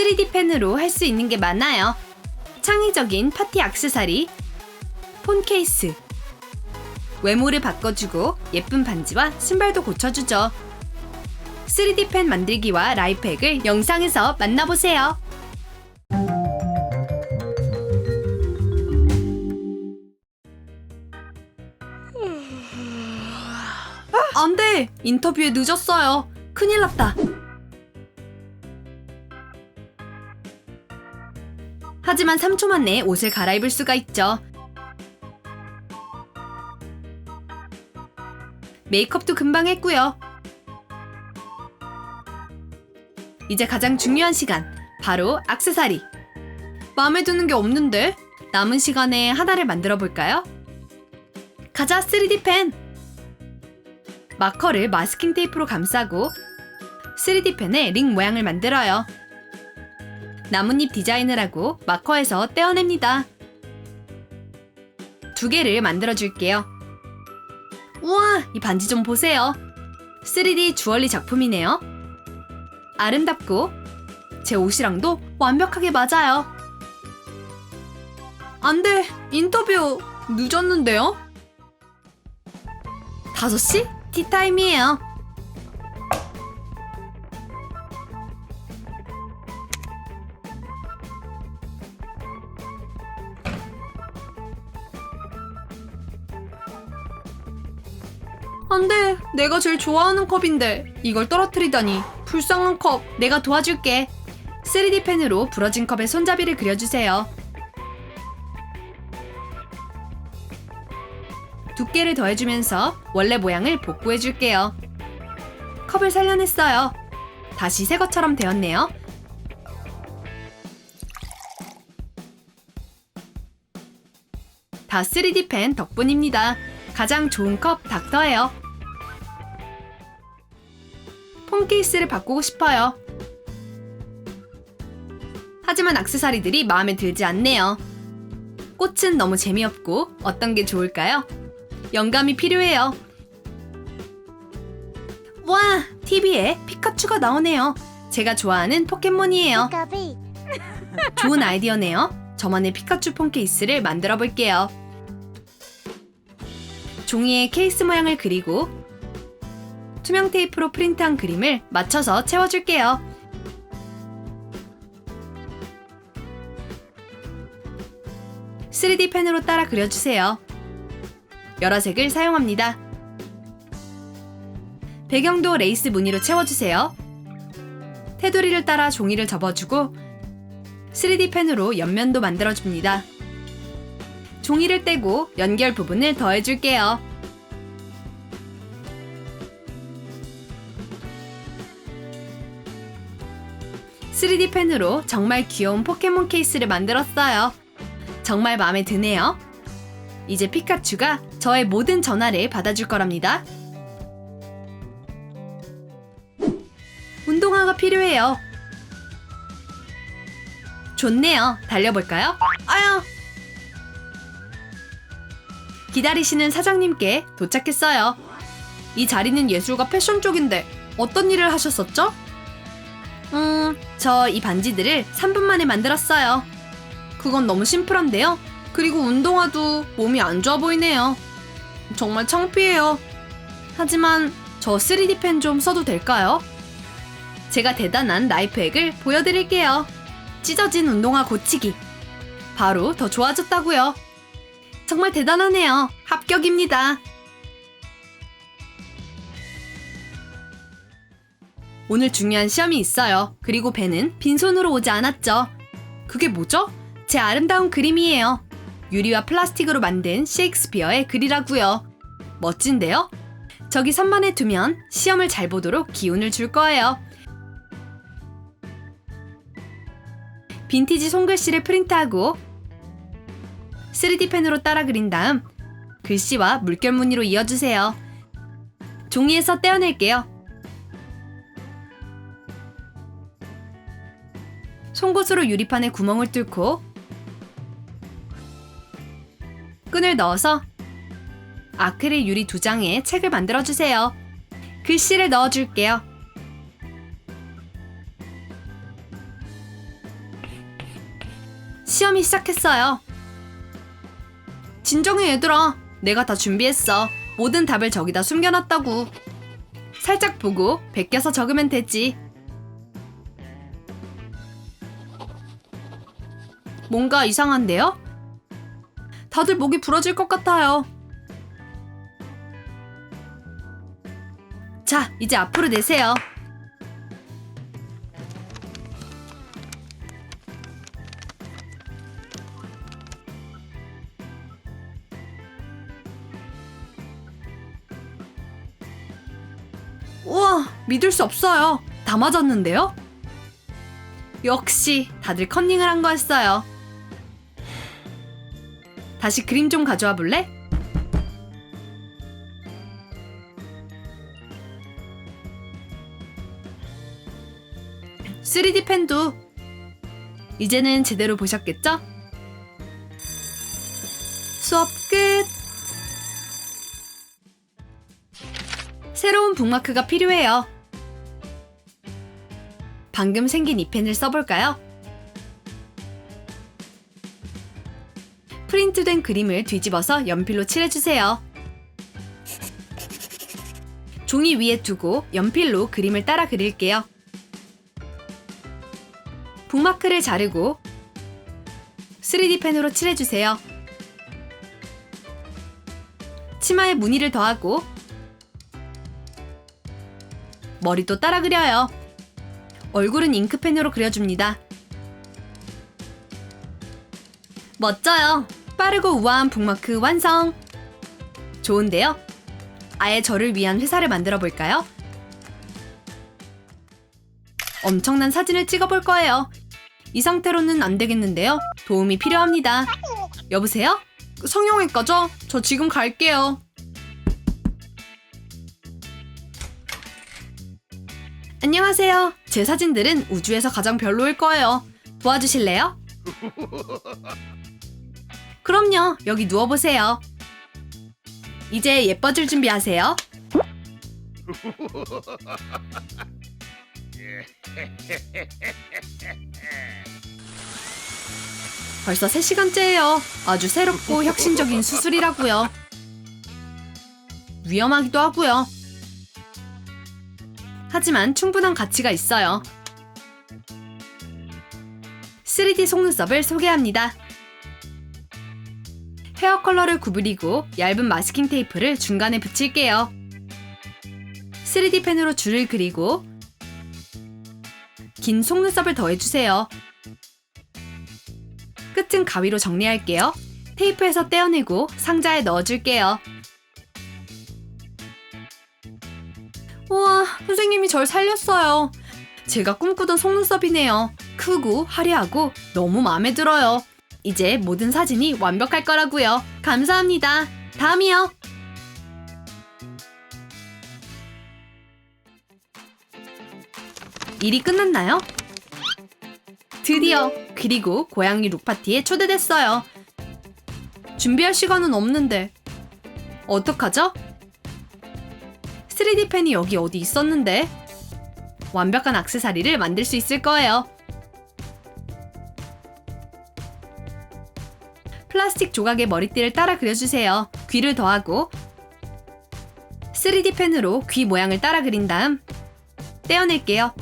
3D 펜으로 할 수 있는 게 많아요. 창의적인 파티 액세서리, 폰 케이스, 외모를 바꿔주고 예쁜 반지와 신발도 고쳐주죠. 3D 펜 만들기와 라이프액을 영상에서 만나보세요. 안 돼! 인터뷰에 늦었어요. 큰일 났다. 하지만 3초만 내에 옷을 갈아입을 수가 있죠. 메이크업도 금방 했고요. 이제 가장 중요한 시간, 바로 악세사리. 마음에 드는 게 없는데 남은 시간에 하나를 만들어 볼까요? 가자 3D 펜. 마커를 마스킹 테이프로 감싸고 3D 펜에 링 모양을 만들어요. 나뭇잎 디자인을 하고 마커에서 떼어냅니다. 두 개를 만들어 줄게요. 우와, 이 반지 좀 보세요. 3D 주얼리 작품이네요. 아름답고 제 옷이랑도 완벽하게 맞아요. 안 돼, 인터뷰 늦었는데요? 5시? 티타임이에요. 안 돼. 내가 제일 좋아하는 컵인데 이걸 떨어뜨리다니. 불쌍한 컵. 내가 도와줄게. 3D 펜으로 부러진 컵에 손잡이를 그려주세요. 두께를 더해주면서 원래 모양을 복구해줄게요. 컵을 살려냈어요. 다시 새 것처럼 되었네요. 다 3D 펜 덕분입니다. 가장 좋은 컵 닥터예요. 폰 케이스를 바꾸고 싶어요. 하지만 악세사리들이 마음에 들지 않네요. 꽃은 너무 재미없고 어떤 게 좋을까요? 영감이 필요해요. 와, TV에 피카츄가 나오네요. 제가 좋아하는 포켓몬이에요. 좋은 아이디어네요. 저만의 피카츄 폰 케이스를 만들어 볼게요. 종이에 케이스 모양을 그리고 투명 테이프로 프린트한 그림을 맞춰서 채워줄게요. (3D) 펜으로 따라 그려주세요. 여러 색을 사용합니다. 배경도 레이스 무늬로 채워주세요. 테두리를 따라 종이를 접어주고 3D 펜으로 옆면도 만들어줍니다. 종이를 떼고 연결 부분을 더해줄게요. (3D) 펜으로 정말 귀여운 포켓몬 케이스를 만들었어요. 정말 마음에 드네요. 이제 피카츄가 저의 모든 전화를 받아줄 거랍니다. 운동화가 필요해요. 좋네요. 달려볼까요? 아유. 기다리시는 사장님께 도착했어요. 이 자리는 예술과 패션 쪽인데 어떤 일을 하셨었죠? 음, 저 이 반지들을 3분 만에 만들었어요. 그건 너무 심플한데요? 그리고 운동화도 몸이 안 좋아 보이네요. 정말 창피해요. 하지만 저 3D 펜 좀 써도 될까요? 제가 대단한 라이프액을 보여드릴게요. 찢어진 운동화 고치기. 바로 더 좋아졌다고요. 정말 대단하네요. 합격입니다. 오늘 중요한 시험이 있어요. 그리고 배는 빈손으로 오지 않았죠. 그게 뭐죠? 제 아름다운 그림이에요. 유리와 플라스틱으로 만든 셰익스피어의 글이라고요. 멋진데요? 저기 선반에 두면 시험을 잘 보도록 기운을 줄 거예요. 빈티지 손글씨를 프린트하고 3D 펜으로 따라 그린 다음 글씨와 물결 무늬로 이어주세요. 종이에서 떼어낼게요. 송곳으로 유리판에 구멍을 뚫고 끈을 넣어서 아크릴 유리 두 장에 책을 만들어 주세요. 글씨를 넣어 줄게요. 시험이 시작했어요. 진정해 얘들아. 내가 다 준비했어. 모든 답을 저기다 숨겨놨다고. 살짝 보고 베껴서 적으면 되지. 뭔가 이상한데요? 다들 목이 부러질 것 같아요. 자, 이제 앞으로 내세요. 믿을 수 없어요. 다 맞았는데요? 역시 다들 컨닝을 한 거였어요. 다시 그림 좀 가져와 볼래? (3D) 펜도 이제는 제대로 보셨겠죠? 수업 끝! 새로운 북마크가 필요해요. 방금 생긴 이 펜을 써볼까요? 프린트된 그림을 뒤집어서 연필로 칠해주세요. 종이 위에 두고 연필로 그림을 따라 그릴게요. 북마크를 자르고 3D 펜으로 칠해주세요. 치마에 무늬를 더하고 머리도 따라 그려요. 얼굴은 잉크펜으로 그려줍니다. 멋져요. 빠르고 우아한 북마크 완성. 좋은데요? 아예 저를 위한 회사를 만들어 볼까요? 엄청난 사진을 찍어 볼 거예요. 이 상태로는 안 되겠는데요. 도움이 필요합니다. 여보세요? 성형외과죠? 저 지금 갈게요. 안녕하세요. 제 사진들은 우주에서 가장 별로일 거예요. 도와주실래요? 그럼요. 여기 누워보세요. 이제 예뻐질 준비하세요. 벌써 3시간째예요. 아주 새롭고 혁신적인 수술이라고요. 위험하기도 하고요. 하지만 충분한 가치가 있어요. 3D 속눈썹을 소개합니다. 헤어 컬러를 구부리고 얇은 마스킹 테이프를 중간에 붙일게요. 3D 펜으로 줄을 그리고 긴 속눈썹을 더해주세요. 끝은 가위로 정리할게요. 테이프에서 떼어내고 상자에 넣어줄게요. 선생님이 절 살렸어요. 제가 꿈꾸던 속눈썹이네요. 크고 화려하고 너무 마음에 들어요. 이제 모든 사진이 완벽할 거라고요. 감사합니다. 다음이요. 일이 끝났나요? 드디어 그리고 고양이 룩파티에 초대됐어요. 준비할 시간은 없는데 어떡하죠? 3D 펜이 여기 어디 있었는데 완벽한 악세사리를 만들 수 있을 거예요. 플라스틱 조각의 머리띠를 따라 그려주세요. 귀를 더하고 3D 펜으로 귀 모양을 따라 그린 다음 떼어낼게요.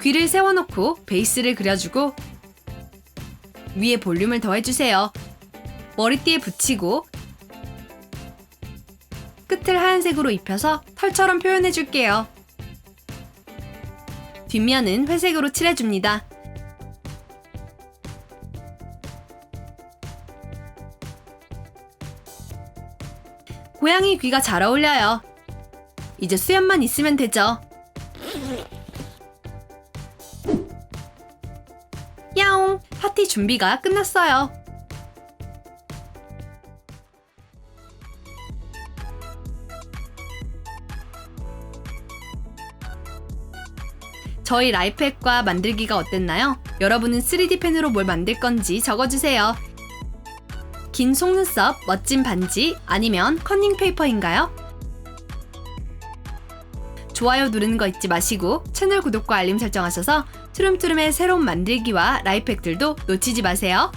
귀를 세워놓고 베이스를 그려주고 위에 볼륨을 더해주세요. 머리띠에 붙이고 끝을 하얀색으로 입혀서 털처럼 표현해줄게요. 뒷면은 회색으로 칠해줍니다. 고양이 귀가 잘 어울려요. 이제 수염만 있으면 되죠. 야옹! 파티 준비가 끝났어요. 저희 라이프핵과 만들기가 어땠나요? 여러분은 3D 펜으로 뭘 만들 건지 적어주세요. 긴 속눈썹, 멋진 반지, 아니면 컨닝 페이퍼인가요? 좋아요 누르는 거 잊지 마시고 채널 구독과 알림 설정하셔서 트름트름의 새로운 만들기와 라이프팩들도 놓치지 마세요.